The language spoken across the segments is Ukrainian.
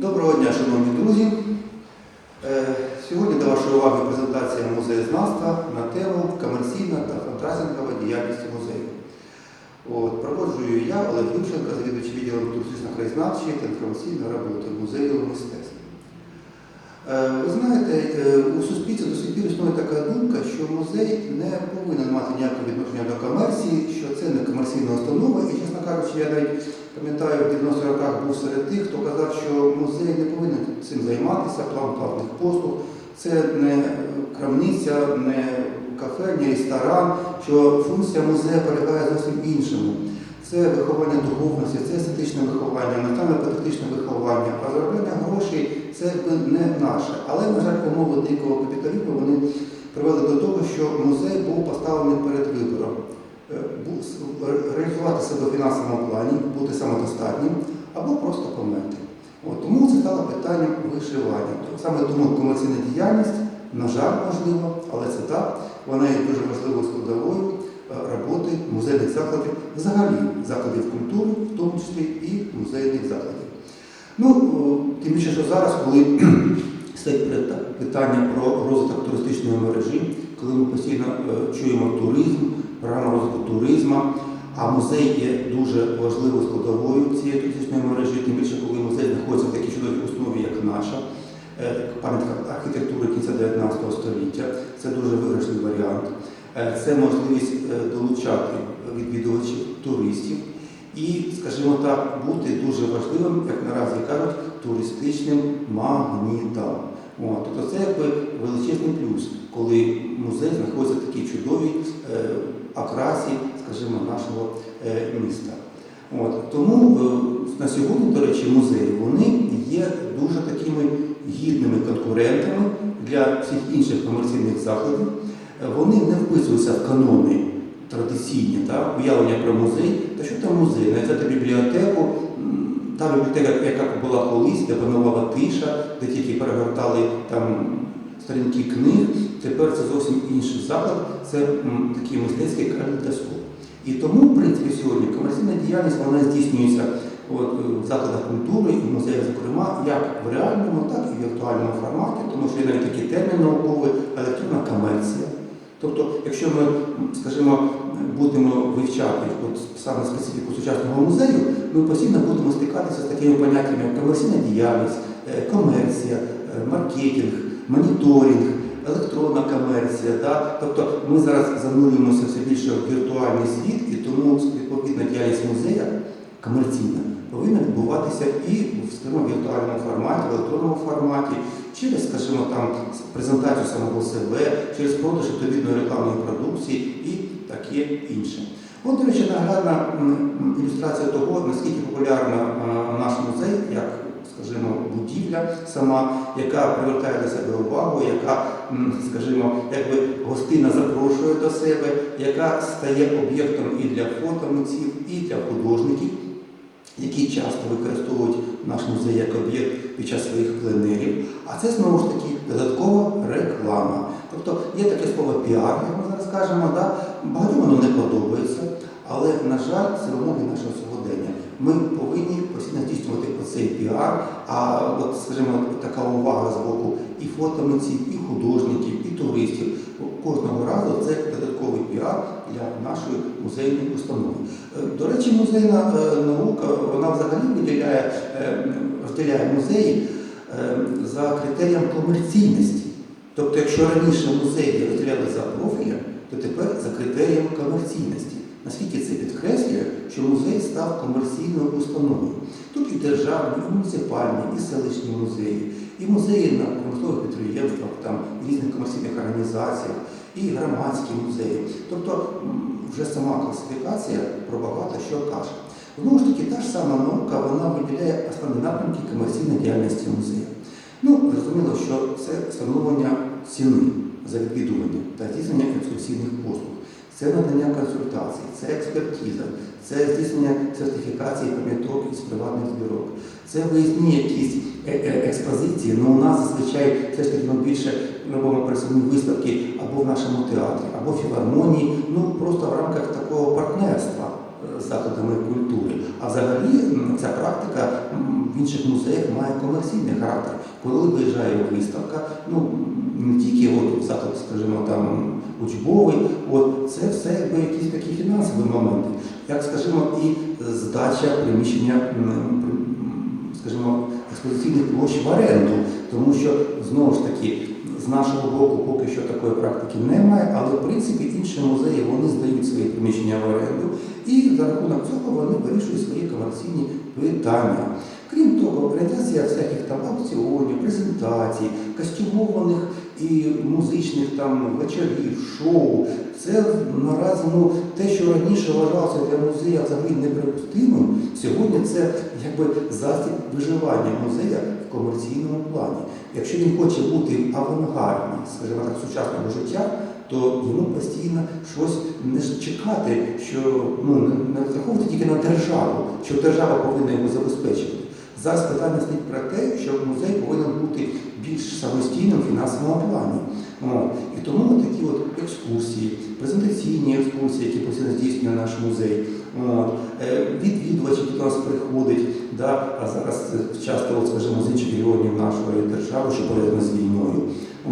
Доброго дня, шановні друзі. Е, Сьогодні до вашої уваги презентація музеєзнавства на тему комерційна та фандрайзингова діяльність музею. От, проводжую я, Олег Юрченко, завідуючий відділом туристично-краєзнавчої та інформаційної роботи музею мистецтв. Е, Ви знаєте, е, у суспільстві до сих пір існує така думка, що музей не повинен мати ніякого відношення до комерції, що це не комерційна установа. І, чесно кажучи, я навіть пам'ятаю, в 90-х роках був серед тих, хто казав, що музей не повинен цим займатися, план платних послуг. Це не крамниця, не кафе, не ресторан, що функція музею полягає зовсім іншому. Це виховання духовності, це естетичне виховання, національно-патріотичне виховання, а заробляння грошей це не наше. Але, на жаль, умови дикого капіталізму вони привели до того, що музей був поставлений перед вибором. Е, ре- Реалізувати себе в фінансовому плані, бути самодостатнім або просто померти. От, тому це стало питанням вишивання. Тобто Саме тому комерційна діяльність, на жаль, можливо, але це так, вона є дуже важливою складовою е, роботи музейних закладів, взагалі закладів культури, в тому числі і музейних закладів. Ну, тим більше, що зараз, коли стоїть питання про розвиток туристичної мережі, коли ми постійно е, чуємо туризм, програма розвитку туризму, а музей є дуже важливою складовою цієї туристичної мережі, тим більше, коли музей знаходиться в такій чудовій основі, як наша, е, пам'ятка архітектури кінця 19 століття. Це дуже виграшний варіант. Е, Це можливість е, долучати відвідувачів, туристів і, скажімо так, бути дуже важливим, як наразі кажуть, туристичним магнітом. От, тобто це якби величезний плюс, коли музей знаходиться в такій чудовій е, окрасі, скажімо, нашого е, міста. От, тому е, на сьогодні, до речі, музеї вони є дуже такими гідними конкурентами для всіх інших комерційних закладів. Е, Вони не вписуються в канони традиційні та уявлення про музей. Та що там музей? Не бібліотеку, та бібліотека, яка була колись, де панувала тиша, де тільки перегортали там сторінки книг. Тепер це зовсім інший заклад, це такий мистецький калейдоскоп. І тому, в принципі, сьогодні комерційна діяльність вона здійснюється от, е, в закладах культури і в музеях, зокрема, як в реальному, так і в віртуальному форматі, тому що є навіть такий термін науковий електронна комерція. Тобто, якщо ми, скажімо, будемо вивчати от саме специфіку сучасного музею, ми постійно будемо стикатися з такими поняттями, як комерційна діяльність, е, комерція, е, маркетинг, моніторинг, електронна комерція. Да? Тобто ми зараз занурюємося все більше в віртуальний світ, і тому відповідна діяльність музея комерційна повинна відбуватися і в скажімо, віртуальному форматі, в електронному форматі, через, скажімо, там презентацію самого себе, через продаж відповідної рекламної продукції і таке інше. От, до речі, наглядна ілюстрація того, наскільки популярна наш музей, як, скажімо, будівля сама, яка привертає до себе увагу, яка, скажімо, якби гостина запрошує до себе, яка стає об'єктом і для фотомитців, і для художників, які часто використовують наш музей як об'єкт під час своїх пленерів. А це знову ж таки додаткова реклама. Тобто є таке слово піар, як ми зараз кажемо, да? багатьом воно не подобається, але, на жаль, це вимоги нашого сьогодення. Ми повинні постійно здійснювати оцей піар, а от, скажімо, така увага з боку і фотомитців, і художників, і туристів. Кожного разу це додатковий піар для нашої музейної установи. Е, До речі, музейна е, наука вона взагалі виділяє, е, розділяє музеї за критерієм комерційності. Тобто, якщо раніше музеї розділяли за профілем, то тепер за критерієм комерційності. Наскільки це підкреслює, що музей став комерційною установою. Тут і державні, і муніципальні, і селищні музеї, і музеї на промислових підприємствах, там, різних комерційних організаціях, і громадські музеї. Тобто вже сама класифікація про багато що каже. Знову ж таки, та ж сама наука вона виділяє основні напрямки комерційної діяльності музею. Ну, зрозуміло, що це встановлення ціни за відвідування та здійснення екскурсійних послуг. Це надання консультацій, це експертиза, це здійснення сертифікації пам'яток із приватних збірок, це виїзні якісь е- е- експозиції. Ну, у нас зазвичай все ж таки більше робимо пересувні виставки або в нашому театрі, або в філармонії, ну просто в рамках такого партнерства е, з закладами культури. А взагалі ця практика в інших музеях має комерційний характер. Коли виїжджає виставка, ну не тільки от заклад, скажімо, там учбовий, от це все якби якісь такі фінансові моменти, як скажімо, і здача приміщення, скажімо, експозиційних площ в оренду, тому що знову ж таки. З нашого боку поки що такої практики немає, але в принципі інші музеї вони здають свої приміщення в оренду і за рахунок цього вони вирішують свої комерційні питання. Крім того, організація всяких там аукціонів, презентацій, костюмованих і музичних там вечорів, шоу. Це наразі ну, те, що раніше вважалося для музея взагалі неприпустимим, сьогодні це якби засіб виживання музея в комерційному плані. Якщо він хоче бути авангардним, скажімо так, сучасного життя, то йому постійно щось не чекати, що ну не розраховувати тільки на державу, що держава повинна його забезпечити. Зараз питання стоїть про те, що музей повинен бути більш самостійним в фінансовому плані. І тому такі от екскурсії, презентаційні екскурсії, які постійно здійснює наш музей. Е, відвідувачі, до нас приходять, да, а зараз часто, от, скажімо, з інших регіонів нашої держави, що пов'язано з війною.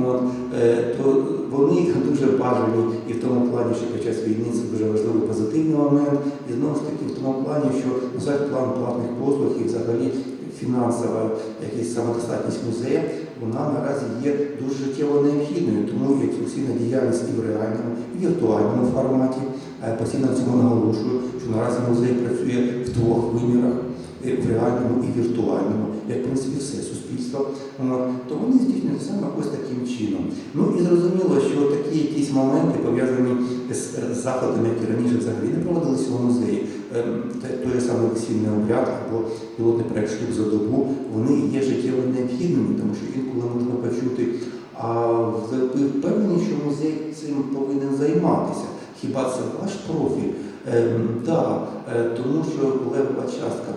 От, е, то вони дуже бажані і в тому плані, що під час війни це дуже важливий позитивний момент. І знову ж таки в тому плані, що на план платних послуг і взагалі фінансова якась самодостатність музею, вона наразі є дуже життєво необхідною, тому екскурсійна діяльність і в реальному, і в віртуальному форматі. Е, Постійно цьому наголошую, що наразі музей працює в двох вимірах в реальному і віртуальному, як в принципі все суспільство. То вони здійснюють саме ось таким чином. Ну і зрозуміло, що такі якісь моменти пов'язані з е, заходами, які раніше взагалі не проводилися у музеї, ем, той самий весільний обряд або пілотний проект шлюб за добу, вони є життєво необхідними, тому що інколи можна почути. А ви впевнені, що музей цим повинен займатися? Хіба це ваш профіль? Ем, да, е, тому що левова частка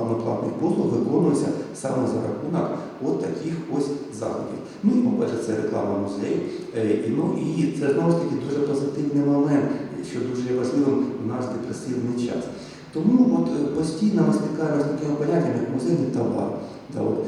платних послуг виконується саме за рахунок от таких ось заходів. Ну і по-перше, це реклама музею. Е, ну і це знову ж таки дуже позитивний момент, що дуже є важливим в наш депресивний час. Тому от е, постійно ми стикаємося з такими поняттями, як музейний товар. Да, от,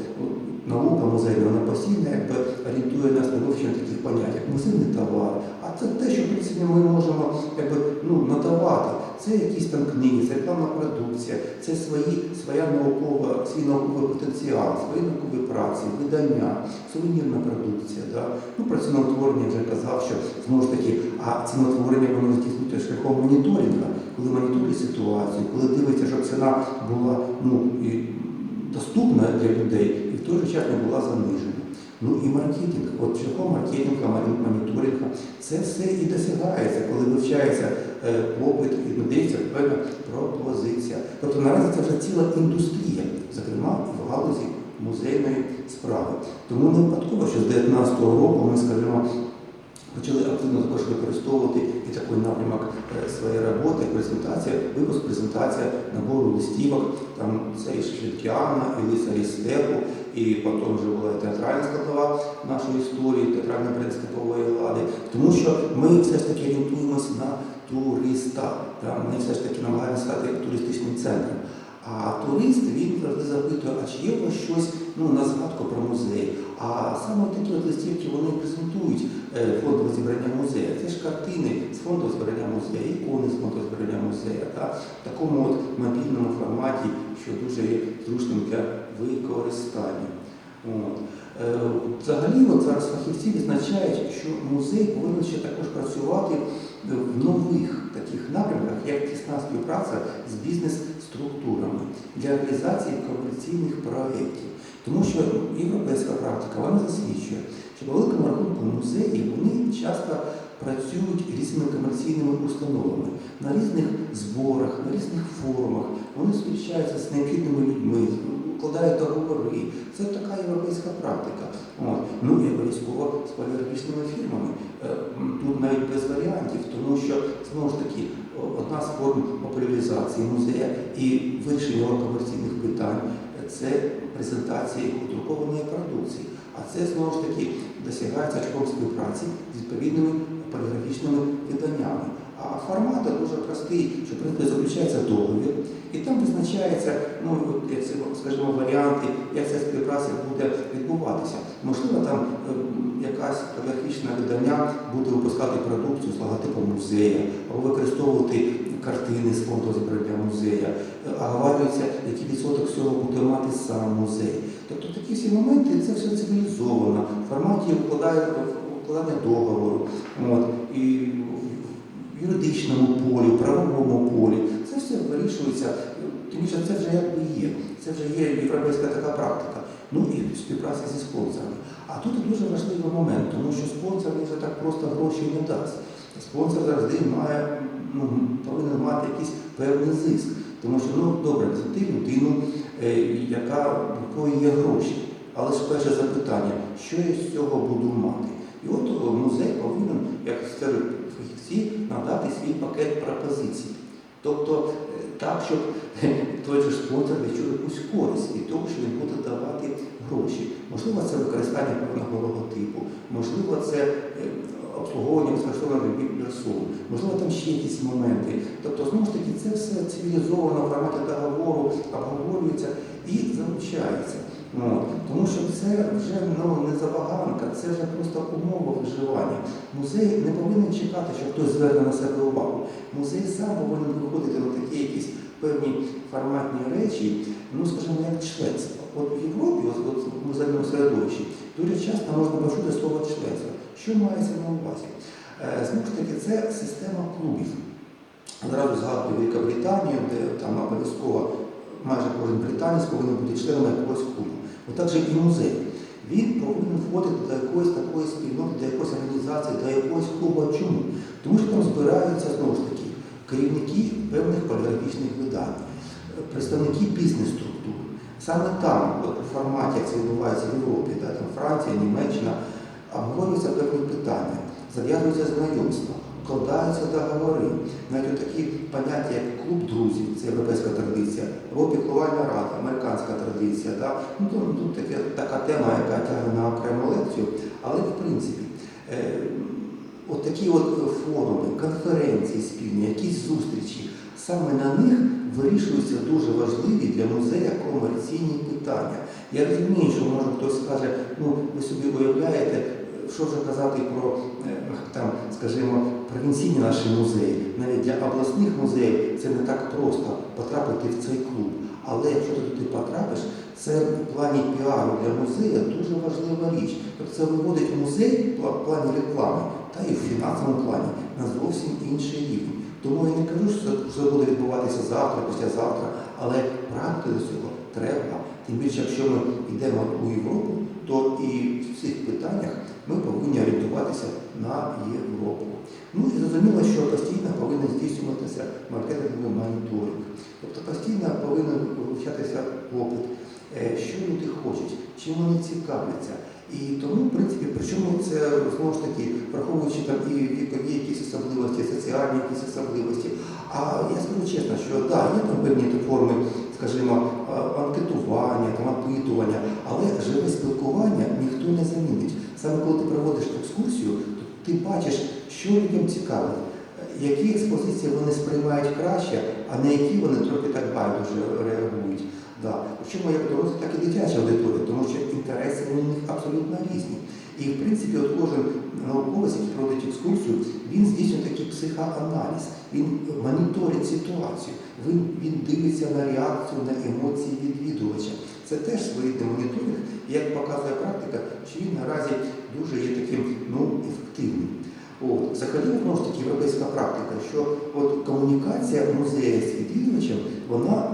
наука музейна, вона постійно якби орієнтує нас на вивчення таких понять, як музейний товар. А це те, що принципі ми можемо якби, ну, надавати. Це якісь там книги, це рекламна продукція, це свої, своя наукова, свій науковий потенціал, свої наукові праці, видання, сувенірна продукція. Да? Ну, про ціноутворення вже казав, що знову ж таки, а ціноутворення воно здійснюється шляхом моніторингу, коли моніторить ситуацію, коли дивиться, щоб ціна була ну, і доступна для людей і в той же час не була занижена. Ну і маркетинг, от шляхом маркетингу, мон- моніторингу, це все і досягається, коли вивчається е, попит і надається певна пропозиція. Тобто наразі це вже ціла індустрія, зокрема і в галузі музейної справи. Тому не випадково, що з 2019 року ми, скажімо, почали активно також використовувати і такий напрямок е, своєї роботи, презентація, випуск, презентація набору листівок. Там це і Шевчана, і Лиса степу, і потім вже була театральна складова нашої історії, театральна принципової влади. Тому що ми все ж таки орієнтуємося на туриста. Там Ми все ж таки намагаємося стати туристичним центром. А турист він завжди запитує, а чи є у вас щось ну, на згадку про музей? А саме такі от листівки вони презентують е, фондове зібрання музею. Це ж картини з фондового збирання музею, ікони з фондового збирання музею. Та? В такому от мобільному форматі, що дуже є зручним для використання. От. Е, Взагалі, от зараз фахівці відзначають, що музей повинен ще також працювати в нових таких напрямках, як тісна співпраця з бізнес-структурами для реалізації комерційних проєктів. Тому що європейська практика вона засвідчує, що по великому рахунку музеї вони часто працюють різними комерційними установами на різних зборах, на різних форумах. Вони зустрічаються з необхідними людьми, укладають договори. Це така європейська практика. От. Ну і обов'язково з поліграфічними фірмами. Е, Тут навіть без варіантів, тому що знову ж таки одна з форм популяризації музея і вирішення комерційних питань це презентація його друкованої продукції. А це знову ж таки досягається шляхом співпраці з відповідними поліграфічними виданнями. А формат дуже простий, що принципі заключається договір, і там визначається, ну от, як це, скажімо, варіант. відбуватися. Можливо, там е, якась графічне видання буде випускати продукцію з логотипом музею, або використовувати картини з фонду зібрання музея, Е, оговарюється, який відсоток всього буде мати сам музей. Тобто такі всі моменти це все цивілізовано, в форматі укладання договору. От, і в юридичному полі, в правовому полі. Це все вирішується, тим більше це вже якби є. Це вже є європейська така практика. Ну і співпраця зі спонсорами. А тут дуже важливий момент, тому що спонсор він вже так просто гроші не дасть. Спонсор завжди має, ну, повинен мати якийсь певний зиск. Тому що, ну добре, ти людину, е, яка в якої є гроші. Але ж перше запитання, що я з цього буду мати? І от музей повинен, як фахівці, надати свій пакет пропозицій. Тобто е, так, щоб е, той же спонсор відчув якусь користь від того, що він буде давати гроші. Можливо, це використання певного логотипу, можливо, це е, обслуговування безкоштовної персон, можливо, там ще якісь моменти. Тобто, знову ж таки, це все цивілізовано в форматі договору, обговорюється і залучається. От. Тому що це вже ну, не забаганка, це вже просто умова виживання. Музей не повинен чекати, що хтось зверне на себе увагу. Музей сам повинен виходити на такі якісь певні форматні речі, ну скажімо, як членство. От в Європі, от, от в музейному середовищі, дуже часто можна почути слово членство. Що мається на увазі? Е, Знову ж таки, це система клубів. Одразу згадую Великобританію, де там обов'язково майже кожен британець повинен бути членом якогось клубу. Отак же і музей. Він повинен входити до якоїсь такої спільноти, до якоїсь організації, до якогось клубу. Чому? Тому що там збираються знову ж таки керівники певних поліграфічних видань, представники бізнес-структур. Саме там, у форматі, як це відбувається в Європі, да, там Франція, Німеччина, обговорюються певні питання, зав'язуються знайомства, вкладаються договори. Навіть такі поняття, як клуб друзів, це європейська традиція, або піклувальна рада, американська традиція. Да? Ну, то, тут таке, така тема, яка тягне на окрему лекцію, але в принципі. Е, От такі от форуми, конференції спільні, якісь зустрічі, саме на них вирішуються дуже важливі для музея комерційні питання. Я розумію, що може хтось скаже, ну ви собі уявляєте, що вже казати про е, там, скажімо, провінційні наші музеї. Навіть для обласних музеїв це не так просто потрапити в цей клуб. Але якщо туди потрапиш, це в плані піару для музею дуже важлива річ. Тобто це виводить музей в плані реклами та і в фінансовому плані на зовсім інший рівень. Тому я не кажу, що це- буде відбуватися завтра, післязавтра, але прагнути до цього треба. Тим більше, якщо ми йдемо у Європу, то і в цих питаннях ми повинні орієнтуватися на Європу. Ну і зрозуміло, що постійно повинен здійснюватися маркетинговий моніторинг. Тобто постійно повинен вивчатися попит, е, що люди хочуть, чим вони цікавляться. І тому, в принципі, причому це знову ж таки, враховуючи там і вікові якісь особливості, соціальні якісь особливості. А я скажу чесно, що да, є там певні форми, скажімо, анкетування, там, опитування, але живе спілкування ніхто не замінить. Саме коли ти проводиш екскурсію, то ти бачиш, що людям цікаво, які експозиції вони сприймають краще, а на які вони трохи так байдуже реагують. Да. Причому як дорослі, так і дитяча аудиторія, тому що інтереси у них абсолютно різні. І в принципі, от кожен науковець, який проводить екскурсію, він здійснює такий психоаналіз, він моніторить ситуацію, він, він дивиться на реакцію, на емоції відвідувача. Це теж своєрідний моніторинг, як показує практика, що він наразі дуже є таким ну, ефективним. От. Взагалі, знову ж таки, європейська практика, що от комунікація музею з відвідувачем, вона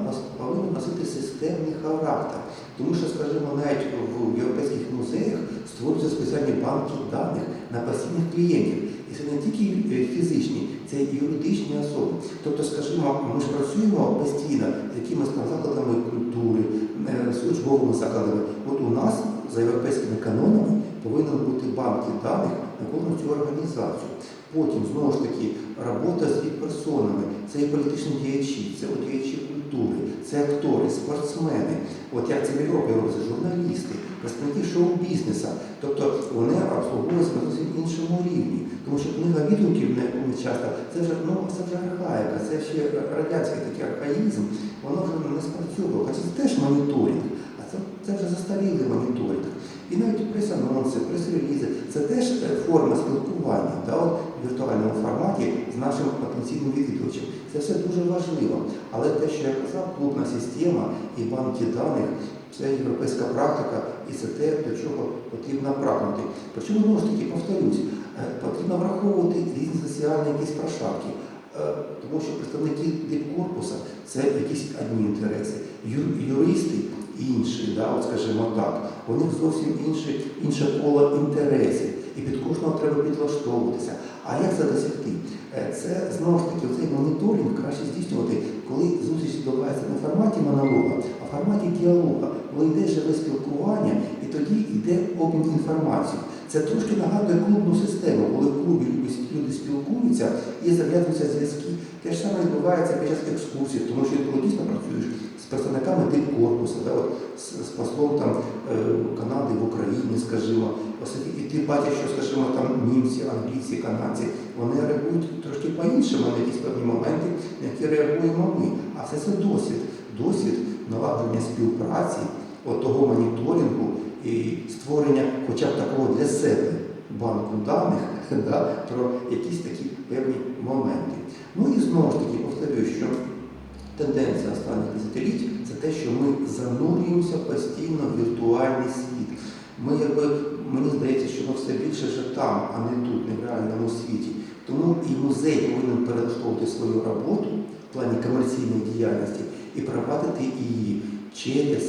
системний характер. Тому що, скажімо, навіть в європейських музеях створюються спеціальні банки даних на постійних клієнтів. І це не тільки е, фізичні, це і юридичні особи. Тобто, скажімо, ми ж працюємо постійно з якимись там закладами культури, е, службовими закладами. От у нас за європейськими канонами повинен бути банки даних на кожну цю організацію. Потім, знову ж таки, робота з персонами, це і політичні діячі, це от діячі культури, це актори, спортсмени, от як це в журналісти, представники шоу-бізнесу. Тобто вони обслуговуються на зовсім іншому рівні. Тому що книга відгуків, не часто, це вже ну це вже архаїка, це ще радянський такий архаїзм, воно вже не спрацьовує. Хоча це теж моніторинг, а це, це вже застарілий моніторинг. І навіть прес-анонси, прес-релізи. Це теж е, форма спілкування да, от, в віртуальному форматі з нашим потенційним відвідувачем. Це все дуже важливо. Але те, що я казав, клубна система і банки даних це європейська практика, і це те, до чого потрібно прагнути. Причому знову ж таки повторюсь, е, потрібно враховувати різні соціальні якісь прошарки. Е, Тому що представники дипкорпуса це якісь одні інтереси, юристи інші, да, от скажімо так, у них зовсім інше, інше коло інтересів, і під кожного треба підлаштовуватися. А як це досягти? Це знову ж таки цей моніторинг краще здійснювати, коли зустріч відбувається не в форматі монолога, а в форматі діалога, коли йде живе спілкування, і тоді йде обмін інформацією. Це трошки нагадує клубну систему, коли в клубі люди, спілкуються і зав'язуються зв'язки. Те ж саме відбувається під час екскурсій, тому що коли дійсно працюєш з представниками дипкорпусу, да, от, з, з послом там, е, Канади в Україні, скажімо, і ти бачиш, що, скажімо, там німці, англійці, канадці, вони реагують трошки по-іншому на якісь певні моменти, на які реагуємо ми. А все це досвід, досвід налагодження співпраці, того моніторингу і створення хоча б такого для себе банку даних да, про якісь такі певні моменти. Ну і знову ж таки повторюю, що тенденція останніх десятиліть це те, що ми занурюємося постійно в віртуальний світ. Ми якби мені здається, що ми все більше вже там, а не тут, не в реальному світі. Тому і музей повинен перелаштовувати свою роботу в плані комерційної діяльності і провадити її через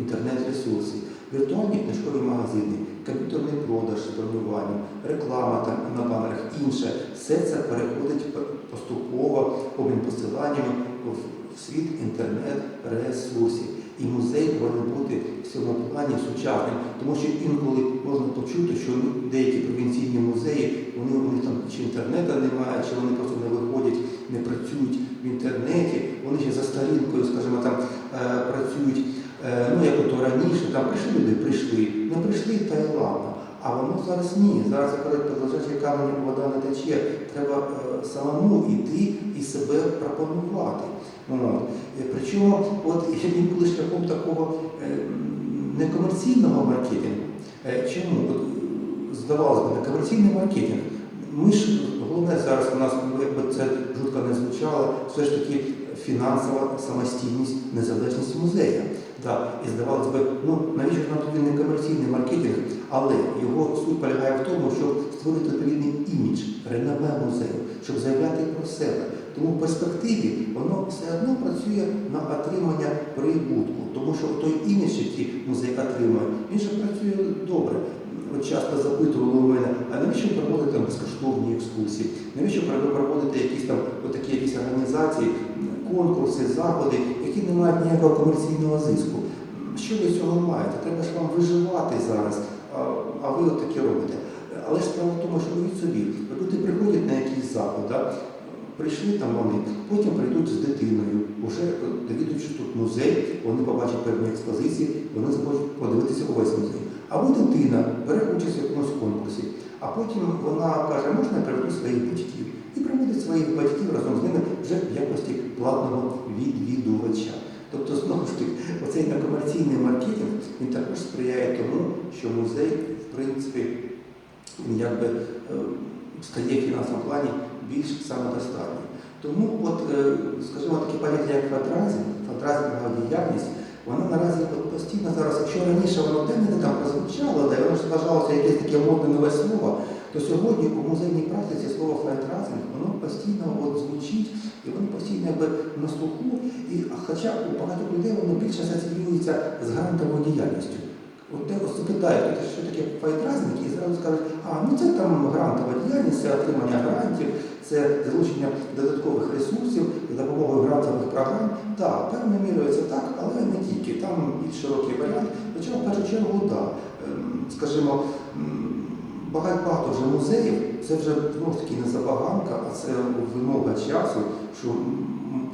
інтернет-ресурси, віртуальні книжкові магазини, комп'ютерний продаж, бронювання, реклама там на банерах, інше. Все це переходить поступово обмін посиланнями в світ інтернет-ресурсів. І музей повинен бути в цьому плані сучасним, тому що інколи можна почути, що деякі провінційні музеї, вони у там чи інтернету немає, чи вони просто не виходять, не працюють в інтернеті, вони ще за старінкою, скажімо, там е, працюють, ну як ото раніше, там прийшли люди, прийшли, не прийшли та й ладно. А воно зараз ні. Зараз кажуть, під лежачий камені вода не тече. Треба е, самому йти і себе пропонувати. От. Е, Причому, от інколи шляхом такого е, некомерційного маркетингу. Е, Чому? От, е, здавалося б, некомерційний маркетинг. Ми ж головне зараз у нас, ну, якби це жутко не звучало, все ж таки фінансова самостійність, незалежність музею. Да. І здавалося б, ну навіщо нам не комерційний маркетинг, але його суть полягає в тому, щоб створити відповідний імідж, реноме музею, щоб заявляти про себе. Тому в перспективі воно все одно працює на отримання прибутку, тому що той імідж, який музей отримує, він же працює добре. От часто запитували у мене, а навіщо проводити там безкоштовні екскурсії? Навіщо проводити якісь там отакі якісь організації, конкурси, заходи, які не мають ніякого комерційного зиску? Що ви цього маєте? Треба ж вам виживати зараз, а, ви от таке робите. Але ж справа в тому, що уявіть собі, люди приходять на якийсь заход, да? прийшли там вони, потім прийдуть з дитиною, вже довідують, що тут музей, вони побачать певні експозиції, вони захочуть подивитися увесь музей. Або дитина бере участь в якомусь конкурсі, а потім вона каже, можна я приведу своїх батьків. І приводить своїх батьків разом з ними вже в якості платного відвідувача. Тобто, знову ж таки, оцей некомерційний маркетинг він також сприяє тому, що музей, в принципі, він якби е, стає в фінансовому плані більш самодостатнім. Тому, от, е, скажімо, такі поняття, як фандрайзинг, фандрайзингова діяльність, вона наразі постійно зараз, якщо раніше воно де не там прозвучало, де воно ж вважалося якесь таке модне нове слово, то сьогодні у музейній практиці слово фандрайзинг, воно постійно от звучить і воно постійно якби на слуху. І, хоча у багатьох людей воно більше асоціюється з грантовою діяльністю. От ось запитають, що таке файдрайзинг, і зразу скажуть, а ну це там грантова діяльність, це отримання грантів, це залучення додаткових ресурсів за допомогою грантових програм. Так, певною мірою це так, але не тільки. Там більш широкий варіант. Хоча в першу чергу, так. Ем, Скажімо, багато вже музеїв, це вже ж таки не забаганка, а це вимога часу, що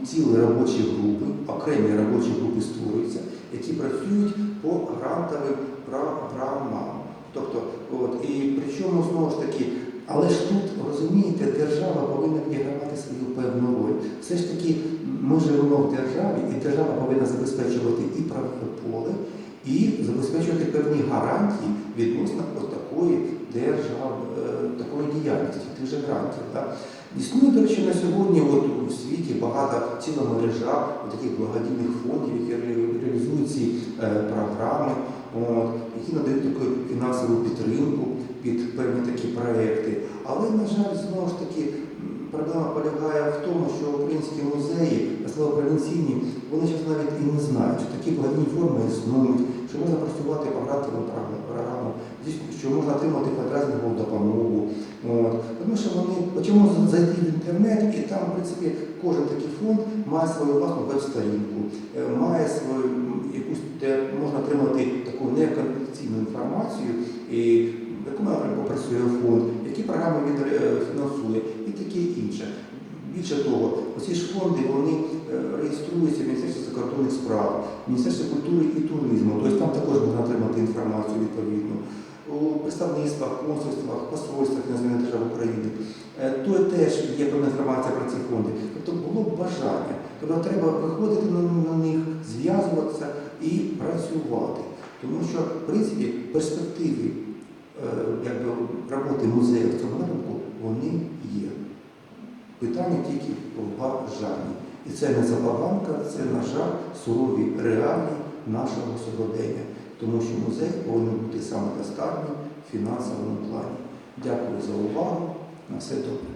цілі робочі групи, окремі робочі групи створюються, які працюють по грантовим програмам. Тобто, от, і причому знову ж таки, але ж тут, розумієте, держава повинна відігравати свою певну роль. Все ж таки, ми живемо в державі, і держава повинна забезпечувати і правове поле, і забезпечувати певні гарантії відносно такої держав, е, такої діяльності, тих же грантів. Да? Існує, до речі, на сьогодні от у світі багато ціла мережа таких благодійних фондів, які реалізують ці е, програми, от, які надають таку фінансову підтримку під певні такі проекти. Але, на жаль, знову ж таки, проблема полягає в тому, що українські музеї, особливо провінційні, вони зараз навіть і не знають, що такі благодійні форми існують, що можна працювати по грантовим прог- програмам, що можна отримати квадратну допомогу. От. Тому що вони от чому зайти в інтернет, і там, в принципі, кожен такий фонд має свою власну веб-сторінку, е, має свою якусь, де можна отримати таку неконфіденційну інформацію, і якому напрямку працює фонд, які програми він е, фінансує і таке інше. Більше того, оці ж фонди вони е, реєструються в Міністерстві закордонних справ, в Міністерстві культури і туризму, тобто там також можна отримати інформацію відповідну. У представництвах, консульствах, посольствах іноземних держав України. Е, То теж є певна інформація про ці фонди. Тобто було б бажання. Тобто треба виходити на, них, зв'язуватися і працювати. Тому що, в принципі, перспективи якби, роботи музею в цьому напрямку вони є. Питання тільки в бажанні. І це не забаганка, це, на жаль, сурові реалії нашого сьогодення. Тому що музей повинен бути самодостатнім в фінансовому плані. Дякую за увагу. На все добре.